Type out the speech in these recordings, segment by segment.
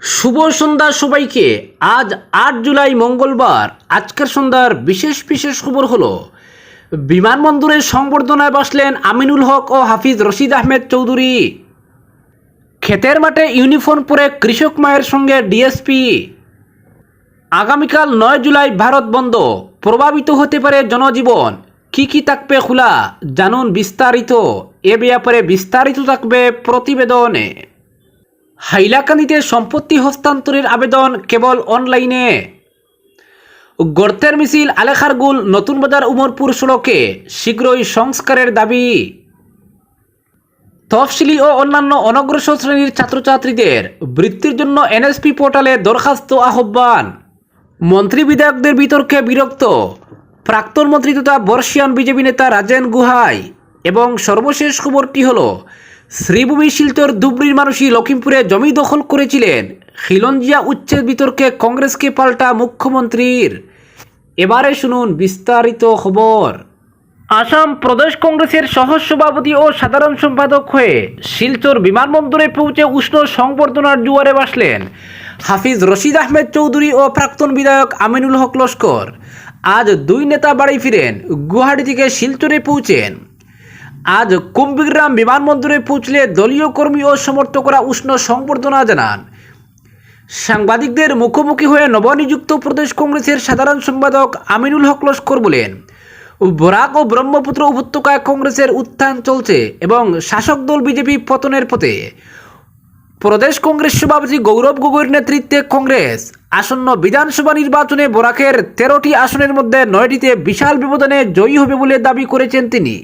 শুভ সন্ধ্যা সবাইকে। আজ আট জুলাই মঙ্গলবার। আজকের সন্ধ্যার বিশেষ বিশেষ খবর হলো বিমানবন্দরের সংবর্ধনায় বসলেন আমিনুল হক ও হাফিজ রশিদ আহমেদ চৌধুরী। ক্ষেতের মাঠে ইউনিফর্ম পরে কৃষক মায়ের সঙ্গে ডিএসপি। আগামীকাল নয় জুলাই ভারত বন্ধ, প্রভাবিত হতে পারে জনজীবন। কি কি থাকবে খোলা, জানুন বিস্তারিত। এ ব্যাপারে বিস্তারিত থাকবে প্রতিবেদনে। হাইলাকান্দিতে সম্পত্তি হস্তান্তরের আবেদন কেবল অনলাইনে। গর্তের মিছিল আলেখারগুল, নতুন বাজার উমরপুর সড়কে শীঘ্রই সংস্কারের দাবি। তফসিলি ও অন্যান্য অনগ্রসর শ্রেণির ছাত্রছাত্রীদের বৃত্তির জন্য এনএসপি পোর্টালে দরখাস্ত আহ্বান। মন্ত্রী বিধায়কদের বিতর্কে বিরক্ত প্রাক্তন মন্ত্রী তথা বর্ষিয়ান বিজেপি নেতা রাজেন গুহাই এবং সর্বশেষ খবরটি হল শ্রীভূমি শিলচর ধুবড়ির মানুষই লখিমপুরে জমি দখল করেছিলেন। খিলঞ্জিয়া উচ্ছেদ বিতর্কে কংগ্রেসকে পাল্টা মুখ্যমন্ত্রীর। এবারে শুনুন বিস্তারিত খবর। আসাম প্রদেশ কংগ্রেসের সহ সভাপতি ও সাধারণ সম্পাদক হয়ে শিলচর বিমানবন্দরে পৌঁছে উষ্ণ সংবর্ধনার জুয়ারে বাসলেন হাফিজ রশিদ আহমেদ চৌধুরী ও প্রাক্তন বিধায়ক আমিনুল হক লস্কর। আজ দুই নেতা বাড়ি ফিরেন। গুয়াহাটি থেকে শিলচরে পৌঁছেন। আজ কুম্ভগ্রাম বিমানবন্দরে পৌঁছলে দলীয় কর্মী ও সমর্থকরা উষ্ণ সংবর্ধনা জানান। সাংবাদিকদের মুখোমুখি হয়ে নবনিযুক্ত প্রদেশ কংগ্রেসের সাধারণ সম্পাদক আমিনুল হক লস্কর বলেন, বরাক ও ব্রহ্মপুত্র উপত্যকায় কংগ্রেসের উত্থান চলছে এবং শাসক দল বিজেপি পতনের পথে। প্রদেশ কংগ্রেস সভাপতি গৌরব গগৈর নেতৃত্বে কংগ্রেস আসন্ন বিধানসভা নির্বাচনে বরাকের তেরোটি আসনের মধ্যে নয়টিতে বিশাল ব্যবধানে জয়ী হবে বলে দাবি করেছেন তিনি।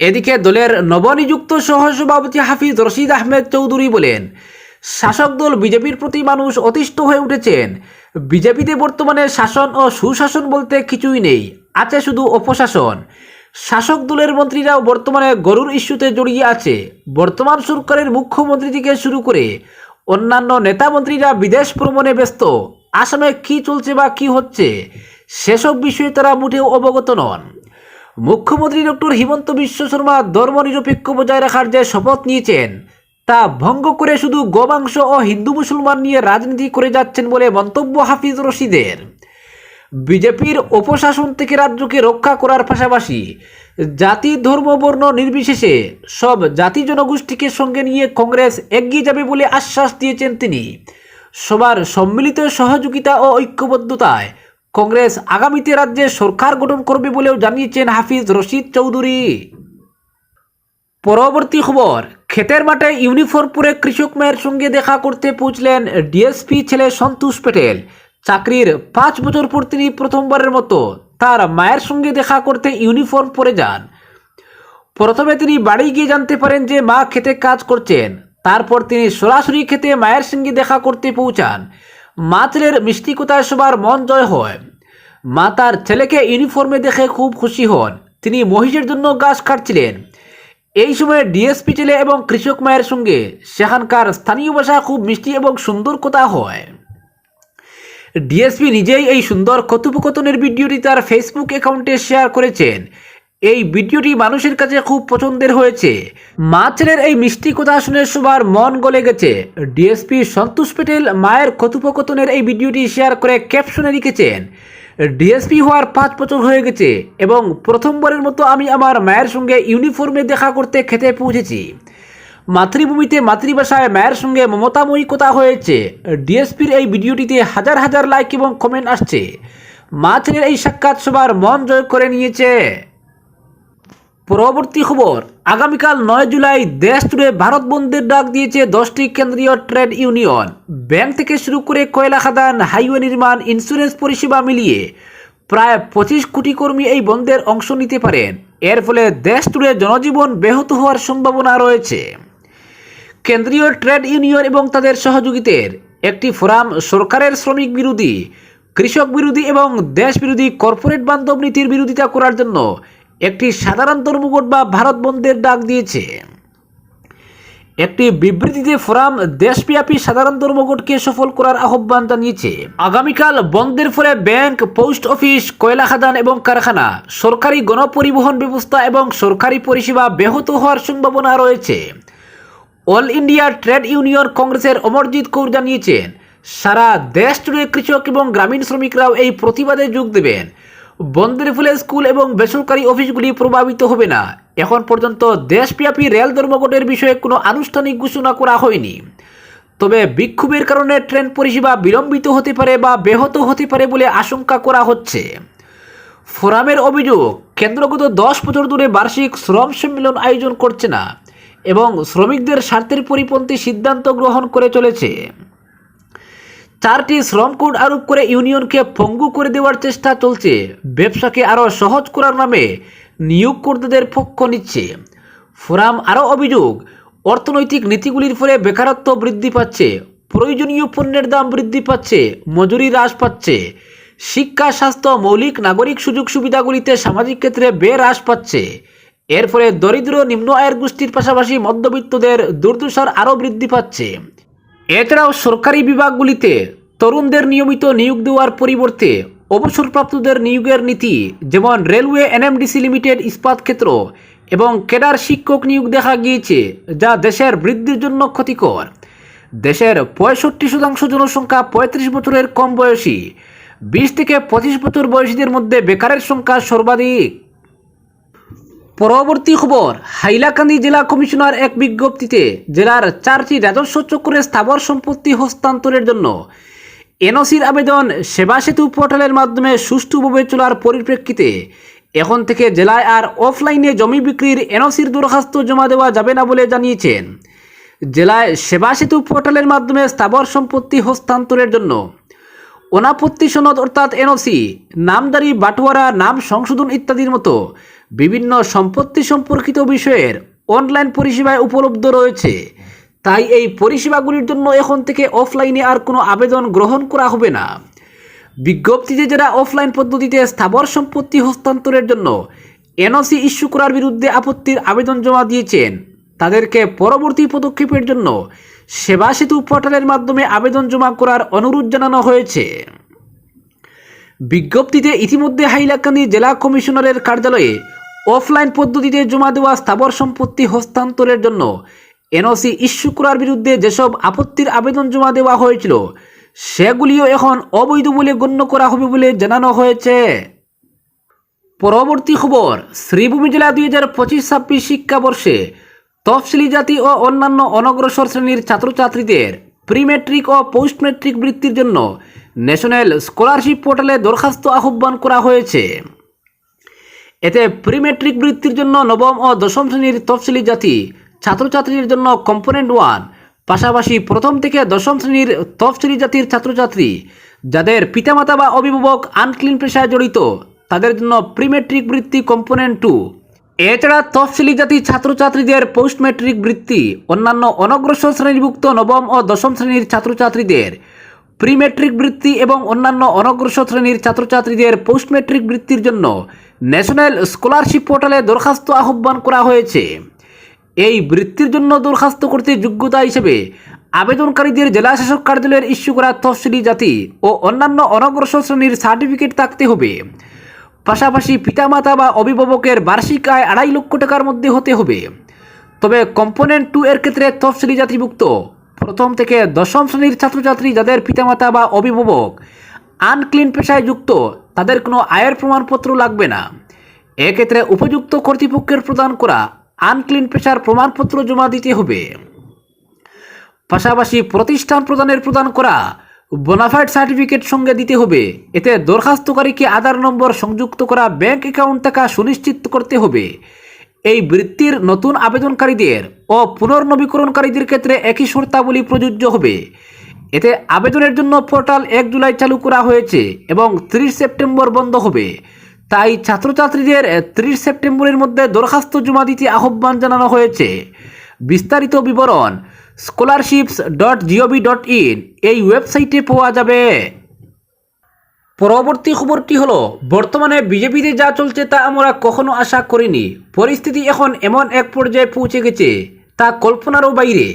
এদিকে দলের নবনিযুক্ত সহসভাপতি হাফিজ রশিদ আহমেদ চৌধুরী বলেন, শাসক দল বিজেপির প্রতি মানুষ অতিষ্ঠ হয়ে উঠেছেন। বিজেপিতে বর্তমানে শাসন ও সুশাসন বলতে কিছুই নেই, আছে শুধু অপশাসন। শাসক দলের মন্ত্রীরাও বর্তমানে গরুর ইস্যুতে জড়িয়ে আছে। বর্তমান সরকারের মুখ্যমন্ত্রী থেকে শুরু করে অন্যান্য নেতা মন্ত্রীরা বিদেশ ভ্রমণে ব্যস্ত। আসামে কি চলছে বা কি হচ্ছে, সেসব বিষয়ে তারা মোটেও অবগত নন। মুখ্যমন্ত্রী ডক্টর হিমন্ত বিশ্ব শর্মা ধর্মনিরপেক্ষ বজায় রাখার যে শপথ নিয়েছেন, তা ভঙ্গ করে শুধু গোমাংস ও হিন্দু মুসলমান নিয়ে রাজনীতি করে যাচ্ছেন বলে মন্তব্য হাফিজ রশিদের। বিজেপির অপশাসন থেকে রাজ্যকে রক্ষা করার পাশাপাশি জাতি, ধর্ম, বর্ণ নির্বিশেষে সব জাতি জনগোষ্ঠীকে সঙ্গে নিয়ে কংগ্রেস এগিয়ে যাবে বলে আশ্বাস দিয়েছেন তিনি। সবার সম্মিলিত সহযোগিতা ও ঐক্যবদ্ধতায় কংগ্রেস আগামীতে রাজ্যে সরকার গঠন করবে বলেও জানিয়েছেন হাফিজ রশিদ চৌধুরী। পরবর্তী খবর, ক্ষেতের মাঠে ইউনিফর্ম পরে কৃষক মায়ের সঙ্গে দেখা করতে পৌঁছলেন ডিএসপি ছেলে সন্তোষ প্যাটেল। চাকরির পাঁচ বছর পর তিনি প্রথমবারের মতো তার মায়ের সঙ্গে দেখা করতে ইউনিফর্ম পরে যান। প্রথমে তিনি বাড়ি গিয়ে জানতে পারেন যে মা খেতে কাজ করছেন। তারপর তিনি সরাসরি খেতে মায়ের সঙ্গে দেখা করতে পৌঁছান। মা ছেলের মিষ্টিকতায় সবার মন জয় হয়। মা তার ছেলেকে ইউনিফর্মে দেখে খুব খুশি হন। তিনি মহিষের জন্য গাছ কাটছিলেন। এই সময় ডিএসপি ছেলে এবং কৃষক মায়ের সঙ্গে সেখানকার স্থানীয় ভাষা খুব মিষ্টি এবং সুন্দর কথা হয়। ডিএসপি নিজেই এই সুন্দর কথোপকথনের ভিডিওটি তার ফেসবুক অ্যাকাউন্টে শেয়ার করেছেন। এই ভিডিওটি মানুষের কাছে খুব পছন্দের হয়েছে। মা ছেলের এই মিষ্টি কথা শুনে সবার মন গলে গেছে। ডিএসপি সন্তোষ প্যাটেল মায়ের কথোপকথনের এই ভিডিওটি শেয়ার করে ক্যাপশনে লিখেছেন ডিএসপি হওয়ার পাঁচ বছর হয়ে গেছে এবং প্রথমবারের মতো আমি আমার মায়ের সঙ্গে ইউনিফর্মে দেখা করতে খেতে পৌঁছেছি। মাতৃভূমিতে মাতৃভাষায় মায়ের সঙ্গে মমতাময়ী কথা হয়েছে। ডিএসপির এই ভিডিওটিতে হাজার হাজার লাইক এবং কমেন্ট আসছে। মা ছেলের এই সাক্ষাৎ সবার মন জয় করে নিয়েছে। পরবর্তী খবর, আগামীকাল নয় জুলাই দেশ জুড়ে ভারত বন্ধের ডাক দিয়েছে দশটি কেন্দ্রীয় ট্রেড ইউনিয়ন। ব্যাংক থেকে শুরু করে কয়লা খাদান, হাইওয়ে নির্মাণ, ইন্স্যুরেন্স পরিষেবা মিলিয়ে প্রায় পঁচিশ কোটি কর্মী এই বন্ধের অংশ নিতে পারেন। এর ফলে দেশ জুড়ে জনজীবন ব্যাহত হওয়ার সম্ভাবনা রয়েছে। কেন্দ্রীয় ট্রেড ইউনিয়ন এবং তাদের সহযোগীদের, একটি ফোরাম সরকারের শ্রমিক বিরোধী, কৃষক বিরোধী এবং দেশ বিরোধী কর্পোরেট বান্ধব নীতির বিরোধিতা করার জন্য একটি সাধারণ ধর্মঘট বা ভারত বন্ধের ডাক দিয়েছে। একটি বিবৃতিতে ফোরাম দেশব্যাপী সাধারণ ধর্মঘটকে সফল করার আহ্বান জানিয়েছে। আগামীকাল বন্ধের ফলে ব্যাংক, পোস্ট অফিস কয়লা খাদান এবং কারখানা, সরকারি গণপরিবহন ব্যবস্থা এবং সরকারি পরিষেবা ব্যাহত হওয়ার সম্ভাবনা রয়েছে। অল ইন্ডিয়া ট্রেড ইউনিয়ন কংগ্রেসের অমরজিৎ কৌর জানিয়েছেন, সারা দেশ জুড়ে কৃষক এবং গ্রামীণ শ্রমিকরাও এই প্রতিবাদে যোগ দেবেন। বন্ধের ফলে স্কুল এবং বেসরকারি অফিসগুলি প্রভাবিত হবে না। এখন পর্যন্ত দেশব্যাপী রেল ধর্মঘটের বিষয়ে কোনো আনুষ্ঠানিক ঘোষণা করা হয়নি। তবে বিক্ষোভের কারণে ট্রেন পরিষেবা বিলম্বিত হতে পারে বা ব্যাহত হতে পারে বলে আশঙ্কা করা হচ্ছে। ফোরামের অভিযোগ, কেন্দ্রগত দশ বছর ধরে বার্ষিক শ্রম সম্মেলন আয়োজন করছে না এবং শ্রমিকদের স্বার্থের পরিপন্থী সিদ্ধান্ত গ্রহণ করে চলেছে। চারটি শ্রম কোড আরোপ করে ইউনিয়নকে পঙ্গু করে দেওয়ার চেষ্টা চলছে। ব্যবসাকে আরও সহজ করার নামে নিয়োগকর্তাদের পক্ষ নিচ্ছে। ফোরাম আরও অভিযোগ, অর্থনৈতিক নীতিগুলির ফলে বেকারত্ব বৃদ্ধি পাচ্ছে, প্রয়োজনীয় পণ্যের দাম বৃদ্ধি পাচ্ছে, মজুরি হ্রাস পাচ্ছে, শিক্ষা, স্বাস্থ্য, মৌলিক, নাগরিক সুযোগ সুবিধাগুলিতে সামাজিক ক্ষেত্রে বে হ্রাস পাচ্ছে। এর ফলে দরিদ্র, নিম্ন আয়ের গোষ্ঠীর পাশাপাশি মধ্যবিত্তদের দুর্দশার আরও বৃদ্ধি পাচ্ছে। এছাড়াও সরকারি বিভাগগুলিতে তরুণদের নিয়মিত নিয়োগ দেওয়ার পরিবর্তে অবসরপ্রাপ্তদের নিয়োগের নীতি, যেমন রেলওয়ে এনএমডিসি লিমিটেড ইস্পাত ক্ষেত্র এবং কেডার শিক্ষক নিয়োগ দেখা গিয়েছে, যা দেশের বৃদ্ধির জন্য ক্ষতিকর। দেশের পঁয়ষট্টি শতাংশ জনসংখ্যা পঁয়ত্রিশ বছরের কম বয়সী, বিশ থেকে পঁচিশ বছর বয়সীদের মধ্যে বেকারের সংখ্যা সর্বাধিক। পরবর্তী খবর, হাইলাকান্দি জেলা কমিশনার এক বিজ্ঞপ্তিতে জেলার চারটি রাজস্ব চক্রে স্থাবর সম্পত্তি হস্তান্তরের জন্য এনওসির আবেদন সেবা সেতু পোর্টালের মাধ্যমে সুষ্ঠুভাবে চলার পরিপ্রেক্ষিতে এখন থেকে জেলায় আর অফলাইনে জমি বিক্রির এনওসির দরখাস্ত জমা দেওয়া যাবে না বলে জানিয়েছেন। জেলায় সেবা সেতু পোর্টালের মাধ্যমে স্থাবর সম্পত্তি হস্তান্তরের জন্য অনাপত্তি সনদ অর্থাৎ এনওসি, নামদারি বাটোয়ারা, নাম সংশোধন ইত্যাদির মতো বিভিন্ন সম্পত্তি সম্পর্কিত বিষয়ের অনলাইন পরিষেবায় উপলব্ধ রয়েছে। তাই এই পরিষেবাগুলির জন্য এখন থেকে অফলাইনে আর কোনো আবেদন গ্রহণ করা হবে না। বিজ্ঞপ্তিতে যারা অফলাইন পদ্ধতিতে স্থাবর সম্পত্তি হস্তান্তরের জন্য এনওসি ইস্যু করার বিরুদ্ধে আপত্তির আবেদন জমা দিয়েছেন তাদেরকে পরবর্তী পদক্ষেপের জন্য সেবা সেতু পোর্টালের মাধ্যমে আবেদন জমা করার অনুরোধ জানানো হয়েছে। বিজ্ঞপ্তিতে ইতিমধ্যে হাইলাকান্দি জেলা কমিশনারের কার্যালয়ে অফলাইন পদ্ধতিতে জমা দেওয়া স্থাবর সম্পত্তি হস্তান্তরের জন্য এনওসি ইস্যু করার বিরুদ্ধে যেসব আপত্তির আবেদন জমা দেওয়া হয়েছিল, সেগুলিও এখন অবৈধ বলে গণ্য করা হবে বলে জানানো হয়েছে। পরবর্তী খবর, শ্রীভূমি জেলা দুই হাজার পঁচিশ ছাব্বিশ শিক্ষাবর্ষে তফসিলি জাতি ও অন্যান্য অনগ্রসর শ্রেণির ছাত্রছাত্রীদের প্রি মেট্রিক ও পোস্ট মেট্রিক বৃত্তির জন্য ন্যাশনাল স্কলারশিপ পোর্টালে দরখাস্ত আহ্বান করা হয়েছে। এতে প্রি মেট্রিক বৃত্তির জন্য নবম ও দশম শ্রেণির তফসিলি জাতি ছাত্রছাত্রীদের জন্য কম্পোনেন্ট ওয়ান, পাশাপাশি প্রথম থেকে দশম শ্রেণির তফসিলি জাতির ছাত্রছাত্রী যাদের পিতামাতা বা অভিভাবক আনক্লিন পেশায় জড়িত, তাদের জন্য প্রি মেট্রিক বৃত্তি কম্পোনেন্ট টু। এছাড়া তফসিলি জাতি ছাত্রছাত্রীদের পোস্ট মেট্রিক বৃত্তি, অন্যান্য অনগ্রসর শ্রেণীভুক্ত নবম ও দশম শ্রেণির ছাত্রছাত্রীদের প্রি মেট্রিক বৃত্তি এবং অন্যান্য অনগ্রসর শ্রেণির ছাত্রছাত্রীদের পোস্ট মেট্রিক বৃত্তির জন্য ন্যাশনাল স্কলারশিপ পোর্টালে দরখাস্ত আহ্বান করা হয়েছে। এই বৃত্তির জন্য দরখাস্ত করতে যোগ্যতা হিসেবে আবেদনকারীদের জেলা শাসক কার্যালয়ের ইস্যু করা তফসিলি জাতি ও অন্যান্য অনগ্রসর শ্রেণির সার্টিফিকেট থাকতে হবে। পাশাপাশি পিতামাতা বা অভিভাবকের বার্ষিক আয় আড়াই লক্ষ টাকার মধ্যে হতে হবে। তবে কম্পোনেন্ট টু এর ক্ষেত্রে তফসিলি জাতিভুক্ত, প্রথম থেকে দশম শ্রেণির ছাত্রছাত্রী যাদের পিতামাতা বা অভিভাবক আনক্লিন পেশায় যুক্ত, তাদের কোনো আয়ের প্রমাণপত্র লাগবে না। এক্ষেত্রে উপযুক্ত কর্তৃপক্ষের প্রদান করা আনক্লিন পেশার প্রমাণপত্র জমা দিতে হবে। পাশাপাশি প্রতিষ্ঠান প্রদানের প্রদান করা বোনাফাইড সার্টিফিকেট সঙ্গে দিতে হবে। এতে দরখাস্তকারীকে আধার নম্বর সংযুক্ত করা, ব্যাংক অ্যাকাউন্ট থাকা সুনিশ্চিত করতে হবে। এই বৃত্তির নতুন আবেদনকারীদের ও পুনর্নবীকরণকারীদের ক্ষেত্রে একই শর্তাবলী প্রযোজ্য হবে। এতে আবেদনের জন্য পোর্টাল এক জুলাই চালু করা হয়েছে এবং ত্রিশ সেপ্টেম্বর বন্ধ হবে। তাই ছাত্রছাত্রীদের ত্রিশ সেপ্টেম্বরের মধ্যে দরখাস্ত জমা দিতে আহ্বান জানানো হয়েছে। বিস্তারিত বিবরণ scholarships dot GOV dot in এই ওয়েবসাইটে পাওয়া যাবে। পরবর্তী খবরটি হলো, বর্তমানে বিজেপিতে যা চলছে তা আমরা কখনো আশা করিনি। পরিস্থিতি এখন এমন এক পর্যায়ে পৌঁছে গেছে, তা কল্পনারও বাইরে।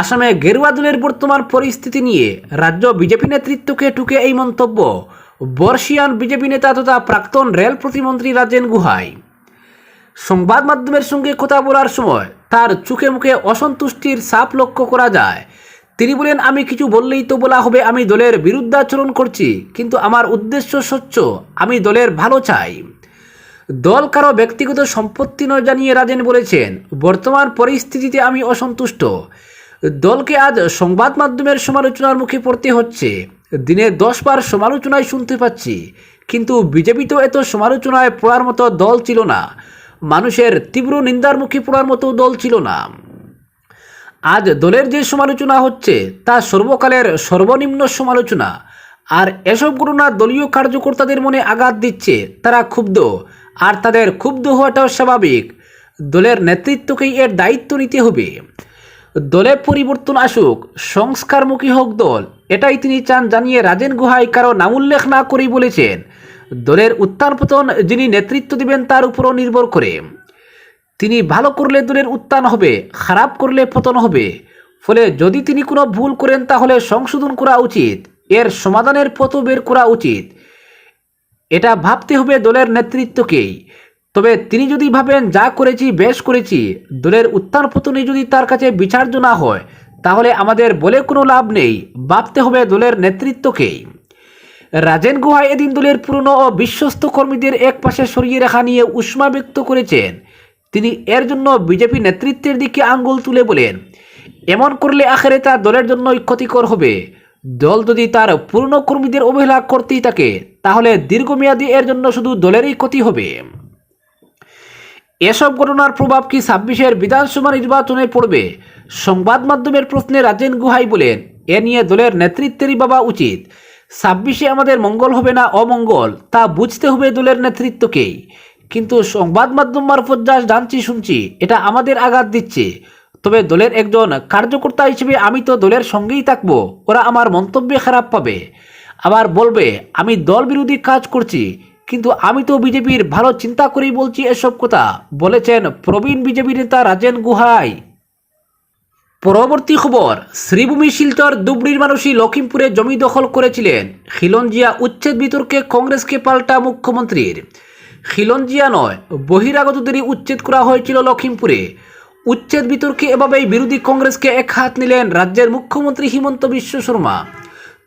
আসামে গেরুয়া দলের বর্তমান পরিস্থিতি নিয়ে রাজ্য বিজেপি নেতৃত্বকে টুকে এই মন্তব্য। বর্ষিয়ান বিজেপি নেতা তথা প্রাক্তন রেল প্রতিমন্ত্রী রাজেন গুহাই। সংবাদ মাধ্যমের সঙ্গে কথা বলার সময় তার চোখে মুখে অসন্তুষ্টির ছাপ লক্ষ্য করা যায়। তিনি বলেন, আমি কিছু বললেই তো বলা হবে, আমি দলের বিরুদ্ধাচরণ করছি, কিন্তু আমার উদ্দেশ্য স্বচ্ছ, আমি দলের ভালো চাই। দল কারও ব্যক্তিগত সম্পত্তি নয় জানিয়ে রাজেন বলেছেন, বর্তমান পরিস্থিতিতে আমি অসন্তুষ্ট। দলকে আজ সংবাদ মাধ্যমের সমালোচনার মুখে পড়তে হচ্ছে। দিনে দশবার সমালোচনায় শুনতে পাচ্ছি, কিন্তু বিজেপি তো এত সমালোচনায় পড়ার মতো দল ছিল না। মানুষের তীব্র নিন্দার মুখে পড়ার মতো দল ছিল না। আজ দলের যে সমালোচনা হচ্ছে, তা সর্বকালের সর্বনিম্ন সমালোচনা। আর এসব ঘটনা দলীয় কার্যকর্তাদের মনে আঘাত দিচ্ছে, তারা ক্ষুব্ধ। আর তাদের ক্ষুব্ধ হওয়াটাও স্বাভাবিক। দলের নেতৃত্বকেই এর দায়িত্ব নিতে হবে। দলে পরিবর্তন আসুক, সংস্কারমুখী হোক দল, এটাই তিনি চান জানিয়ে রাজেন গুহাই কারও নাম উল্লেখ না করেই বলেছেন। দলের উত্থান পতন যিনি নেতৃত্ব দিবেন তার উপরও নির্ভর করে। তিনি ভালো করলে দলের উত্থান হবে, খারাপ করলে পতন হবে। ফলে যদি তিনি কোনো ভুল করেন তাহলে সংশোধন করা উচিত, এর সমাধানের পথ বের করা উচিত। এটা ভাবতে হবে দলের নেতৃত্বকেই। তবে তিনি যদি ভাবেন, যা করেছি, বেশ করেছি, দলের উত্থান পতনে যদি তার কাছে বিচার্য না হয়, তাহলে আমাদের বলে কোনো লাভ নেই, ভাবতে হবে দলের নেতৃত্বকেই। রাজেন গুহা এদিন দলের পুরনো ও বিশ্বস্ত কর্মীদের এক পাশে সরিয়ে রাখা নিয়ে উষ্মা ব্যক্ত করেছেন। তিনি এর জন্য বিজেপি নেতৃত্বের দিকে আঙ্গুল তুলে বলেন, এমন করলে আখেরে তা দলের জন্যই ক্ষতিকর হবে। দল যদি তার পুরনো কর্মীদের অবহেলা করতেই থাকে, তাহলে দীর্ঘমেয়াদী এর জন্য শুধু দলেরই ক্ষতি হবে। এসব ঘটনার প্রভাব কি ছাব্বিশের বিধানসভা নির্বাচনে পড়বে? সংবাদ মাধ্যমের প্রশ্নে রাজেন গুহাই বলেন, এ নিয়ে দলের নেতৃত্বেরই বাবা উচিত। ছাব্বিশে আমাদের মঙ্গল হবে না অমঙ্গল, তা বুঝতে হবে দলের নেতৃত্বকেই। কিন্তু সংবাদ মাধ্যম মারফত যা জানছি শুনছি, এটা আমাদের আঘাত দিচ্ছে। তবে দলের একজন কার্যকর্তা হিসেবে আমি তো দলের সঙ্গেই থাকব, ওরা আমার মন্তব্যে খারাপ পাবে। আবার বলবে, আমি দল বিরোধী কাজ করছি কিন্তু আমি তো বিজেপির ভালো চিন্তা করেই বলছি এসব কথা, বলেছেন প্রবীণ বিজেপি নেতা রাজেন গুহাই। পরবর্তী খবর, শ্রীভূমি শিলচর দুবড়ির মানুষই লখিমপুরে জমি দখল করেছিলেন। খিলঞ্জিয়া উচ্ছেদ বিতর্কে কংগ্রেসকে পাল্টা মুখ্যমন্ত্রীর। খিলঞ্জিয়া নয়, বহিরাগতদেরই উচ্ছেদ করা হয়েছিল লখিমপুরে উচ্ছেদ বিতর্কে এভাবেই বিরোধী কংগ্রেসকে এক হাত নিলেন রাজ্যের মুখ্যমন্ত্রী হিমন্ত বিশ্ব শর্মা।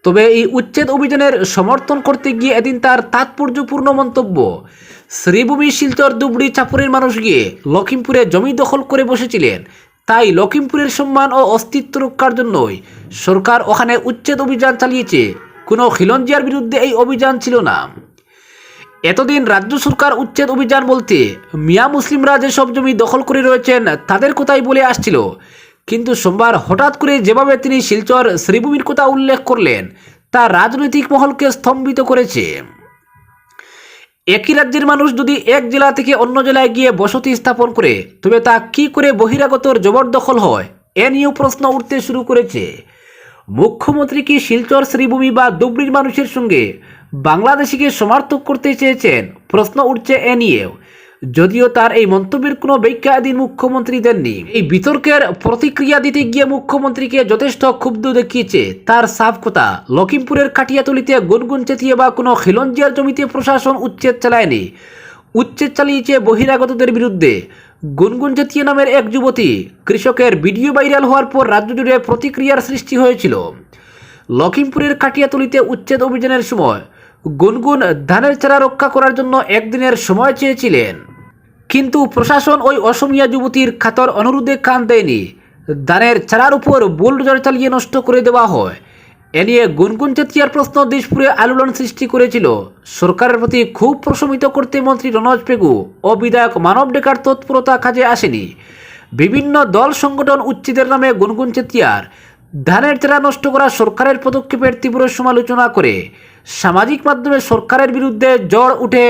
তবে এই উচ্ছেদ অভিযানের সমর্থন করতে গিয়ে এদিন তার তাৎপর্যপূর্ণ মন্তব্য। শ্রীভূমি, শিলচর দুবড়ি চাপুরের মানুষ গিয়ে লখিমপুরে জমি দখল করে বসেছিলেন। তাই লখিমপুরের সম্মান ও অস্তিত্ব রক্ষার জন্যই সরকার ওখানে উচ্ছেদ অভিযান চালিয়েছে। কোনো খিলঞ্জিয়ার বিরুদ্ধে এই অভিযান ছিল না। এতদিন রাজ্য সরকার উচ্ছেদ অভিযান বলতে মিয়া মুসলিমরা যেসব জমি দখল করে রয়েছেন তাদের কথাই বলে আসছিল। কিন্তু সোমবার হঠাৎ করে যেভাবে তিনি শিলচর শ্রীভূমির কথা উল্লেখ করলেন, তা রাজনৈতিক মহলকে স্তম্ভিত করেছে। একই রাজ্যের মানুষ যদি এক জেলা থেকে অন্য জেলায় গিয়ে বসতি স্থাপন করে, তবে তা কি করে বহিরাগতর জবরদখল হয়? এ নিয়েও প্রশ্ন উঠতে শুরু করেছে। মুখ্যমন্ত্রী কি শিলচর শ্রীভূমি বা দুবরির মানুষের সঙ্গে বাংলাদেশিকে সমার্থক করতে চেয়েছেন? প্রশ্ন উঠছে এ নিয়েও। যদিও তার এই মন্তব্যের কোনো ব্যাখ্যা এদিন মুখ্যমন্ত্রী দেননি। এই বিতর্কের প্রতিক্রিয়া দিতে গিয়ে মুখ্যমন্ত্রীকে যথেষ্ট ক্ষুব্ধ দেখিয়েছে। তার সাফ কথা লখিমপুরের কাটিয়াতলিতে গুনগুন চেতিয়ে বা কোনো খিলঞ্জিয়ার জমিতে প্রশাসন উচ্ছেদ চালায়নি। উচ্ছেদ চালিয়েছে বহিরাগতদের বিরুদ্ধে। গুনগুন চেতিয়ে নামের এক যুবতী কৃষকের ভিডিও ভাইরাল হওয়ার পর রাজ্য জুড়ে প্রতিক্রিয়ার সৃষ্টি হয়েছিল। লখিমপুরের কাটিয়াতলিতে উচ্ছেদ অভিযানের সময় গুনগুন ধানের চারা রক্ষা করার জন্য একদিনের সময় চেয়েছিলেন। কিন্তু প্রশাসন ওই অসমিয়া যুবতীর খাতর অনুরোধে কান দেয়নি। ধানের চারার উপর বুলডোজার চালিয়ে নষ্ট করে দেওয়া হয়। এ নিয়ে গুনগুন চেতিয়ার প্রশ্ন দেশপুরে আলোড়ন সৃষ্টি করেছিল। সরকারের প্রতি খুব প্রশমিত করতে মন্ত্রী রনজ পেগু ও বিধায়ক মানব ডেকার তৎপরতা কাজে আসেনি। বিভিন্ন দল সংগঠন উচ্ছেদের নামে গুনগুন চেতিয়ার ধানের চারা নষ্ট করা সরকারের পদক্ষেপের তীব্র সমালোচনা করে। সামাজিক মাধ্যমে সরকারের বিরুদ্ধে জ্বর উঠে।